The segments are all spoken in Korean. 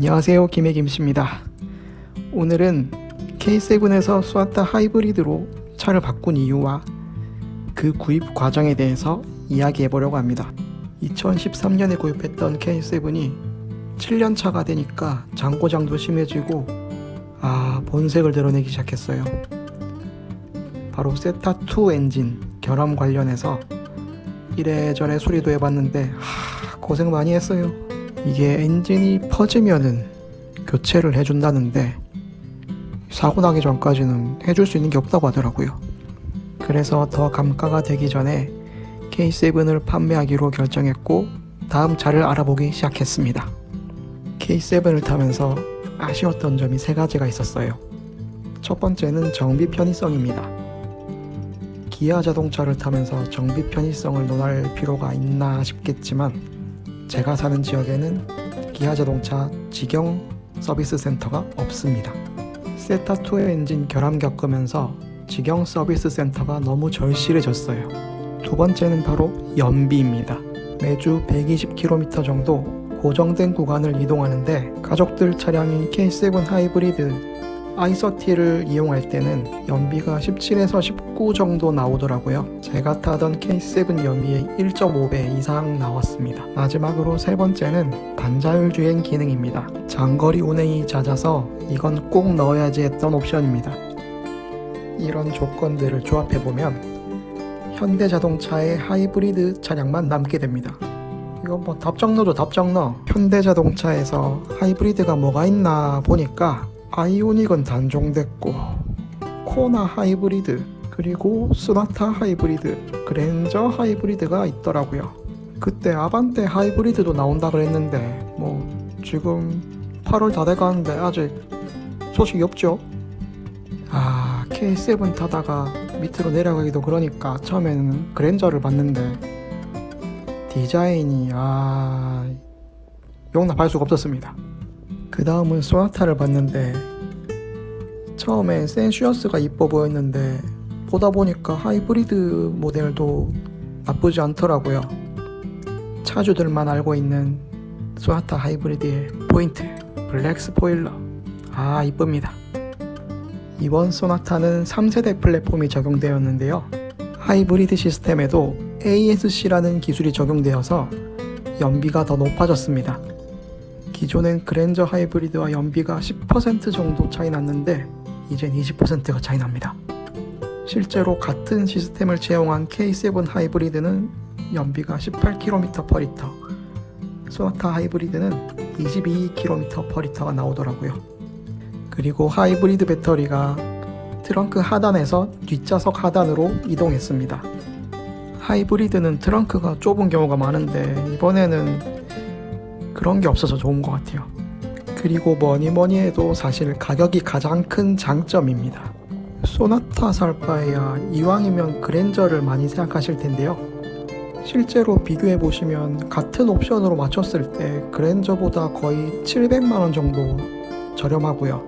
안녕하세요. 김혜김씨입니다. 오늘은 K7에서 스와타 하이브리드로 차를 바꾼 이유와 그 구입 과정에 대해서 이야기해 보려고 합니다. 2013년에 구입했던 K7이 7년 차가 되니까 장고장도 심해지고 아 본색을 드러내기 시작했어요. 바로 세타2 엔진 결함 관련해서 이래저래 수리도 해봤는데 하, 고생 많이 했어요 이게 엔진이 퍼지면은 교체를 해준다는데 사고 나기 전까지는 해줄 수 있는 게 없다고 하더라고요. 그래서 더 감가가 되기 전에 K7을 판매하기로 결정했고 다음 차를 알아보기 시작했습니다. K7을 타면서 아쉬웠던 점이 세 가지가 있었어요. 첫 번째는 정비 편의성입니다. 기아 자동차를 타면서 정비 편의성을 논할 필요가 있나 싶겠지만 제가 사는 지역에는 기아 자동차 직영 서비스 센터가 없습니다. 세타2 엔진 결함 겪으면서 직영 서비스 센터가 너무 절실해졌어요. 두 번째는 바로 연비입니다. 매주 120km 정도 고정된 구간을 이동하는데 가족들 차량인 K7 하이브리드 i30를 이용할 때는 연비가 17에서 19 정도 나오더라고요. 제가 타던 K7 연비의 1.5배 이상 나왔습니다. 마지막으로 세 번째는 반자율 주행 기능입니다. 장거리 운행이 잦아서 이건 꼭 넣어야지 했던 옵션입니다. 이런 조건들을 조합해보면 현대자동차의 하이브리드 차량만 남게 됩니다. 이거 뭐 답정너죠 답정너 현대자동차에서 하이브리드가 뭐가 있나 보니까 아이오닉은 단종됐고 코나 하이브리드 그리고 스나타 하이브리드 그랜저 하이브리드가 있더라고요. 그때 아반떼 하이브리드도 나온다 그랬는데 뭐 지금 8월 다 돼가는데 아직 소식이 없죠? 아 K7 타다가 밑으로 내려가기도 그러니까 처음에는 그랜저를 봤는데 디자인이 아 용납할 수가 없었습니다. 그 다음은 소나타를 봤는데 처음에 센슈어스가 이뻐 보였는데 보다 보니까 하이브리드 모델도 나쁘지 않더라고요. 차주들만 알고 있는 소나타 하이브리드의 포인트 블랙 스포일러 아 이쁩니다. 이번 소나타는 3세대 플랫폼이 적용되었는데요. 하이브리드 시스템에도 ASC라는 기술이 적용되어서 연비가 더 높아졌습니다. 기존엔 그랜저 하이브리드와 연비가 10% 정도 차이 났는데 이젠 20%가 차이 납니다. 실제로 같은 시스템을 채용한 K7 하이브리드는 연비가 18km/리터, 소나타 하이브리드는 22km/리터가 나오더라고요. 그리고 하이브리드 배터리가 트렁크 하단에서 뒷좌석 하단으로 이동했습니다. 하이브리드는 트렁크가 좁은 경우가 많은데 이번에는 그런 게 없어서 좋은 것 같아요. 그리고 뭐니 뭐니 해도 사실 가격이 가장 큰 장점입니다. 소나타 살 바에야 이왕이면 그랜저를 많이 생각하실 텐데요. 실제로 비교해 보시면 같은 옵션으로 맞췄을 때 그랜저보다 거의 700만 원 정도 저렴하고요.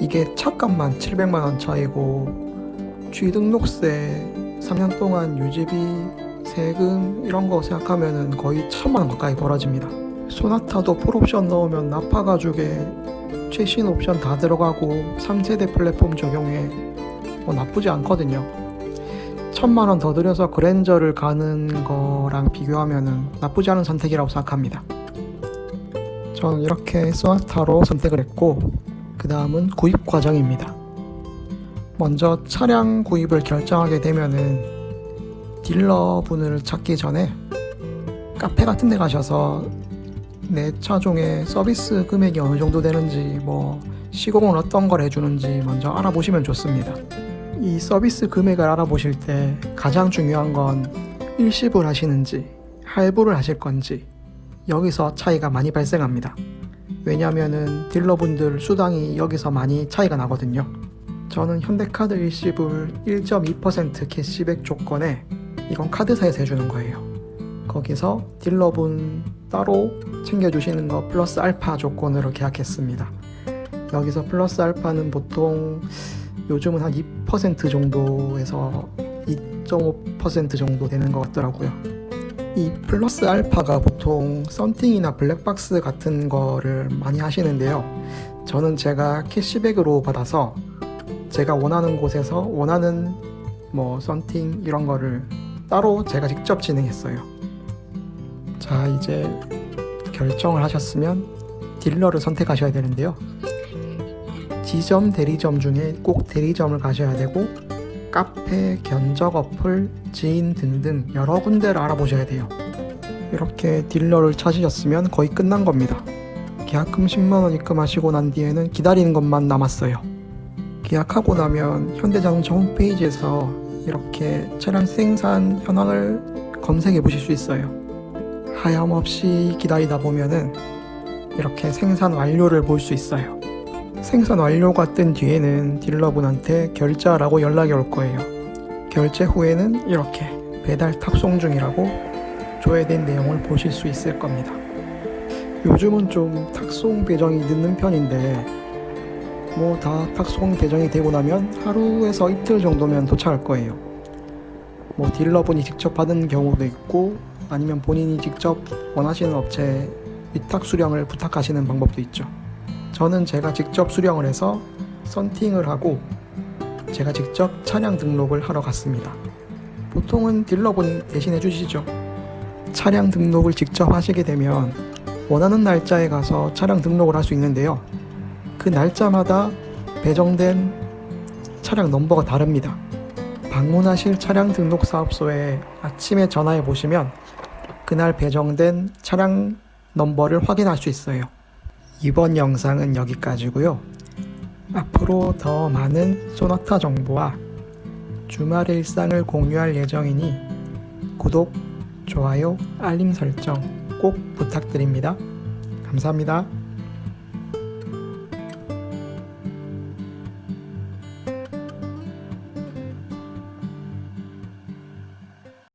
이게 차값만 700만 원 차이고 취등록세 3년 동안 유지비 세금 이런 거 생각하면 거의 천만 원 가까이 벌어집니다. 소나타도 풀옵션 넣으면 나파 가죽에 최신 옵션 다 들어가고 3세대 플랫폼 적용에 뭐 나쁘지 않거든요. 천만 원 더 들여서 그랜저를 가는 거랑 비교하면 나쁘지 않은 선택이라고 생각합니다. 저는 이렇게 소나타로 선택을 했고 그 다음은 구입 과정입니다. 먼저 차량 구입을 결정하게 되면은 딜러분을 찾기 전에 카페 같은 데 가셔서 내 차종의 서비스 금액이 어느 정도 되는지 뭐 시공은 어떤 걸 해주는지 먼저 알아보시면 좋습니다. 이 서비스 금액을 알아보실 때 가장 중요한 건 일시불 하시는지 할부를 하실 건지 여기서 차이가 많이 발생합니다. 왜냐하면은 딜러분들 수당이 여기서 많이 차이가 나거든요. 저는 현대카드 일시불 1.2% 캐시백 조건에 이건 카드사에서 해주는 거예요. 거기서 딜러분 따로 챙겨주시는 거 플러스 알파 조건으로 계약했습니다. 여기서 플러스 알파는 보통 요즘은 한 2% 정도에서 2.5% 정도 되는 것 같더라고요. 이 플러스 알파가 보통 썬팅이나 블랙박스 같은 거를 많이 하시는데요. 저는 제가 캐시백으로 받아서 제가 원하는 곳에서 원하는 뭐 썬팅 이런 거를 따로 제가 직접 진행했어요. 자, 이제 결정을 하셨으면 딜러를 선택하셔야 되는데요. 지점 대리점 중에 꼭 대리점을 가셔야 되고 카페, 견적 어플, 지인 등등 여러 군데를 알아보셔야 돼요. 이렇게 딜러를 찾으셨으면 거의 끝난 겁니다. 계약금 10만원 입금하시고 난 뒤에는 기다리는 것만 남았어요. 계약하고 나면 현대자동차 홈페이지에서 이렇게 차량 생산 현황을 검색해 보실 수 있어요. 하염없이 기다리다 보면은 이렇게 생산 완료를 볼 수 있어요. 생산 완료가 뜬 뒤에는 딜러분한테 결제하라고 연락이 올 거예요. 결제 후에는 이렇게 배달 탑송 중이라고 조회된 내용을 보실 수 있을 겁니다. 요즘은 좀 탁송 배정이 늦는 편인데 뭐 다 탁송 배정이 되고 나면 하루에서 이틀 정도면 도착할 거예요. 뭐 딜러분이 직접 받은 경우도 있고 아니면 본인이 직접 원하시는 업체에 위탁 수령을 부탁하시는 방법도 있죠. 저는 제가 직접 수령을 해서 썬팅을 하고 제가 직접 차량 등록을 하러 갔습니다. 보통은 딜러분이 대신해 주시죠. 차량 등록을 직접 하시게 되면 원하는 날짜에 가서 차량 등록을 할 수 있는데요. 그 날짜마다 배정된 차량 넘버가 다릅니다. 방문하실 차량 등록 사업소에 아침에 전화해 보시면 그날 배정된 차량 넘버를 확인할 수 있어요. 이번 영상은 여기까지고요. 앞으로 더 많은 소나타 정보와 주말의 일상을 공유할 예정이니 구독, 좋아요, 알림 설정 꼭 부탁드립니다. 감사합니다.